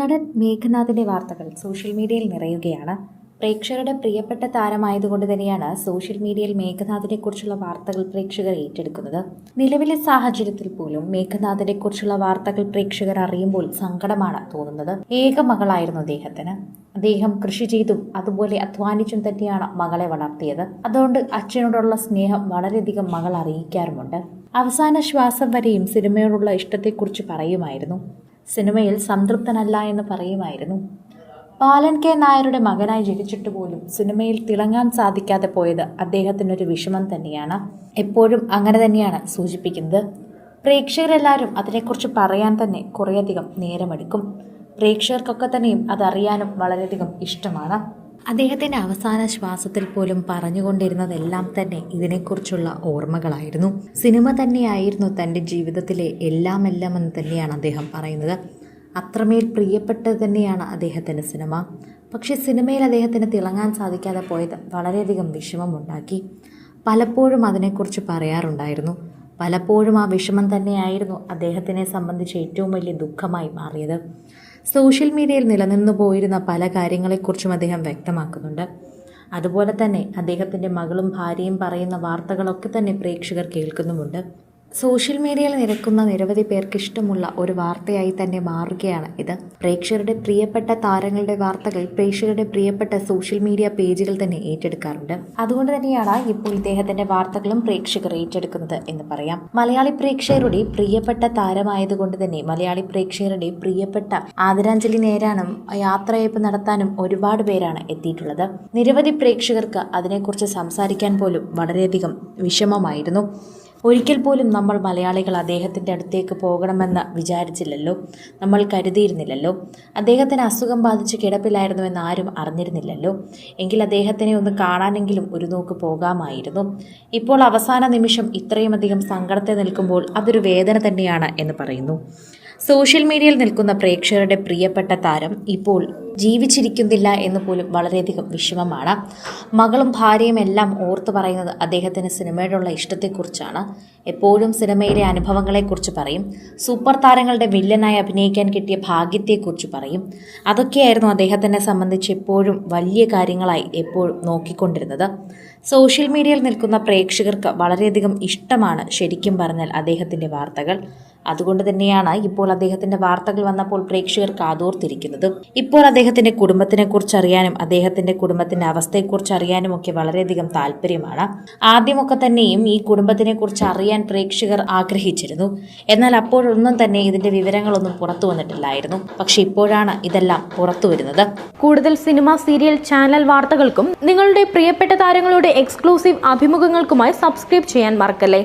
നടൻ മേഘനാഥിന്റെ വാർത്തകൾ സോഷ്യൽ മീഡിയയിൽ നിറയുകയാണ്. പ്രേക്ഷകരുടെ പ്രിയപ്പെട്ട താരമായതുകൊണ്ട് തന്നെയാണ് സോഷ്യൽ മീഡിയയിൽ മേഘനാഥിനെ കുറിച്ചുള്ള വാർത്തകൾ പ്രേക്ഷകർ ഏറ്റെടുക്കുന്നത്. നിലവിലെ സാഹചര്യത്തിൽ പോലും മേഘനാഥിനെ കുറിച്ചുള്ള വാർത്തകൾ പ്രേക്ഷകർ അറിയുമ്പോൾ സങ്കടമാണ് തോന്നുന്നത്. ഏക മകളായിരുന്നു അദ്ദേഹത്തിന്. അദ്ദേഹം കൃഷി ചെയ്തും അതുപോലെ അധ്വാനിച്ചും തന്നെയാണ് മകളെ വളർത്തിയത്. അതുകൊണ്ട് അച്ഛനോടുള്ള സ്നേഹം വളരെയധികം മകൾ അറിയിക്കാറുമുണ്ട്. അവസാന ശ്വാസം വരെയും സിനിമയോടുള്ള ഇഷ്ടത്തെക്കുറിച്ച് പറയുമായിരുന്നു. സിനിമയിൽ സംതൃപ്തനല്ല എന്ന് പറയുമായിരുന്നു. ബാലൻ കെ നായരുടെ മകനായി ജനിച്ചിട്ട് പോലും സിനിമയിൽ തിളങ്ങാൻ സാധിക്കാതെ പോയത് അദ്ദേഹത്തിനൊരു വിഷമം തന്നെയാണ്. എപ്പോഴും അങ്ങനെ തന്നെയാണ് സൂചിപ്പിക്കുന്നത്. പ്രേക്ഷകരെല്ലാവരും അതിനെക്കുറിച്ച് പറയാൻ തന്നെ കുറേയധികം നേരമെടുക്കും. പ്രേക്ഷകർക്കൊക്കെ തന്നെയും അതറിയാനും വളരെയധികം ഇഷ്ടമാണ്. അദ്ദേഹത്തിന്റെ അവസാന ശ്വാസത്തിൽ പോലും പറഞ്ഞുകൊണ്ടിരുന്നതെല്ലാം തന്നെ ഇതിനെക്കുറിച്ചുള്ള ഓർമ്മകളായിരുന്നു. സിനിമ തന്നെയായിരുന്നു തന്റെ ജീവിതത്തിലെ എല്ലാം എല്ലാം എന്ന് തന്നെയാണ് അദ്ദേഹം പറയുന്നത്. അത്രമേൽ പ്രിയപ്പെട്ടത് തന്നെയാണ് അദ്ദേഹത്തിന്റെ സിനിമ. പക്ഷേ സിനിമയിൽ അദ്ദേഹത്തിന് തിളങ്ങാൻ സാധിക്കാതെ പോയത് വളരെയധികം വിഷമമുണ്ടാക്കി. പലപ്പോഴും അതിനെക്കുറിച്ച് പറയാറുണ്ടായിരുന്നു. പലപ്പോഴും ആ വിഷമം തന്നെയായിരുന്നു അദ്ദേഹത്തിനെ സംബന്ധിച്ച് ഏറ്റവും വലിയ ദുഃഖമായി മാറിയത്. സോഷ്യൽ മീഡിയയിൽ നിലനിന്നു പോയിരുന്ന പല കാര്യങ്ങളെക്കുറിച്ചും അദ്ദേഹം വ്യക്തമാക്കുന്നുണ്ട്. അതുപോലെ തന്നെ അദ്ദേഹത്തിന്റെ മകളും ഭാര്യയും പറയുന്ന വാർത്തകളൊക്കെ തന്നെ പ്രേക്ഷകർ കേൾക്കുന്നുമുണ്ട്. സോഷ്യൽ മീഡിയയിൽ നിരക്കുന്ന നിരവധി പേർക്ക് ഇഷ്ടമുള്ള ഒരു വാർത്തയായി തന്നെ മാറുകയാണ് ഇത്. പ്രേക്ഷകരുടെ പ്രിയപ്പെട്ട താരങ്ങളുടെ വാർത്തകൾ പ്രേക്ഷകരുടെ പ്രിയപ്പെട്ട സോഷ്യൽ മീഡിയ പേജുകൾ തന്നെ ഏറ്റെടുക്കാറുണ്ട്. അതുകൊണ്ട് തന്നെയാണ് ഇപ്പോൾ ഇദ്ദേഹത്തിന്റെ വാർത്തകളും പ്രേക്ഷകർ ഏറ്റെടുക്കുന്നത് എന്ന് പറയാം. മലയാളി പ്രേക്ഷകരുടെ പ്രിയപ്പെട്ട താരമായതുകൊണ്ട് തന്നെ മലയാളി പ്രേക്ഷകരുടെ പ്രിയപ്പെട്ട ആദരാഞ്ജലി നേരാനും യാത്രയപ്പ് നടത്താനും ഒരുപാട് പേരാണ് എത്തിയിട്ടുള്ളത്. നിരവധി പ്രേക്ഷകർക്ക് അതിനെക്കുറിച്ച് സംസാരിക്കാൻ പോലും വളരെയധികം വിഷമമായിരുന്നു. ഒരിക്കൽ പോലും നമ്മൾ മലയാളികൾ അദ്ദേഹത്തിന്റെ അടുത്തേക്ക് പോകണമെന്ന് വിചാരിച്ചില്ലല്ലോ. നമ്മൾ കരുതിയിരുന്നില്ലല്ലോ. അദ്ദേഹത്തിന് അസുഖം ബാധിച്ച് കിടപ്പിലായിരുന്നുവെന്ന് ആരും അറിഞ്ഞിരുന്നില്ലല്ലോ. എങ്കിൽ അദ്ദേഹത്തിനെ ഒന്ന് കാണാനെങ്കിലും ഒരു നോക്ക് പോകാമായിരുന്നു. ഇപ്പോൾ അവസാന നിമിഷം ഇത്രയുമധികം സങ്കടത്തെ നിൽക്കുമ്പോൾ അതൊരു വേദന തന്നെയാണ് എന്ന് പറയുന്നു. സോഷ്യൽ മീഡിയയിൽ നിൽക്കുന്ന പ്രേക്ഷകരുടെ പ്രിയപ്പെട്ട താരം ഇപ്പോൾ ജീവിച്ചിരിക്കുന്നില്ല എന്ന് പോലും വളരെയധികം വിഷമമാണ്. മകളും ഭാര്യയും എല്ലാം ഓർത്തു പറയുന്നത് അദ്ദേഹത്തിന് സിനിമയോടുള്ള ഇഷ്ടത്തെക്കുറിച്ചാണ്. എപ്പോഴും സിനിമയിലെ അനുഭവങ്ങളെക്കുറിച്ച് പറയും. സൂപ്പർ താരങ്ങളുടെ വില്ലനായി അഭിനയിക്കാൻ കിട്ടിയ ഭാഗ്യത്തെക്കുറിച്ച് പറയും. അതൊക്കെയായിരുന്നു അദ്ദേഹത്തിനെ സംബന്ധിച്ച് എപ്പോഴും വലിയ കാര്യങ്ങളായി എപ്പോഴും നോക്കിക്കൊണ്ടിരുന്നത്. സോഷ്യൽ മീഡിയയിൽ നിൽക്കുന്ന പ്രേക്ഷകർക്ക് വളരെയധികം ഇഷ്ടമാണ് ശരിക്കും പറഞ്ഞാൽ അദ്ദേഹത്തിന്റെ വാർത്തകൾ. അതുകൊണ്ട് തന്നെയാണ് ഇപ്പോൾ അദ്ദേഹത്തിന്റെ വാർത്തകൾ വന്നപ്പോൾ പ്രേക്ഷകർ കാതോർത്തിരിക്കുന്നത്. ഇപ്പോൾ അദ്ദേഹത്തിന്റെ കുടുംബത്തിനെ കുറിച്ച് അറിയാനും അദ്ദേഹത്തിന്റെ കുടുംബത്തിന്റെ അവസ്ഥയെക്കുറിച്ച് അറിയാനും ഒക്കെ വളരെയധികം താല്പര്യമാണ്. ആദ്യമൊക്കെ തന്നെയും ഈ കുടുംബത്തിനെ കുറിച്ച് അറിയാൻ പ്രേക്ഷകർ ആഗ്രഹിച്ചിരുന്നു. എന്നാൽ അപ്പോഴൊന്നും തന്നെ ഇതിന്റെ വിവരങ്ങളൊന്നും പുറത്തു വന്നിട്ടില്ലായിരുന്നു. പക്ഷെ ഇപ്പോഴാണ് ഇതെല്ലാം പുറത്തു വരുന്നത്. കൂടുതൽ സിനിമ സീരിയൽ ചാനൽ വാർത്തകൾക്കും നിങ്ങളുടെ പ്രിയപ്പെട്ട താരങ്ങളുടെ എക്സ്ക്ലൂസീവ് അഭിമുഖങ്ങൾക്കുമായി സബ്സ്ക്രൈബ് ചെയ്യാൻ മറക്കല്ലേ?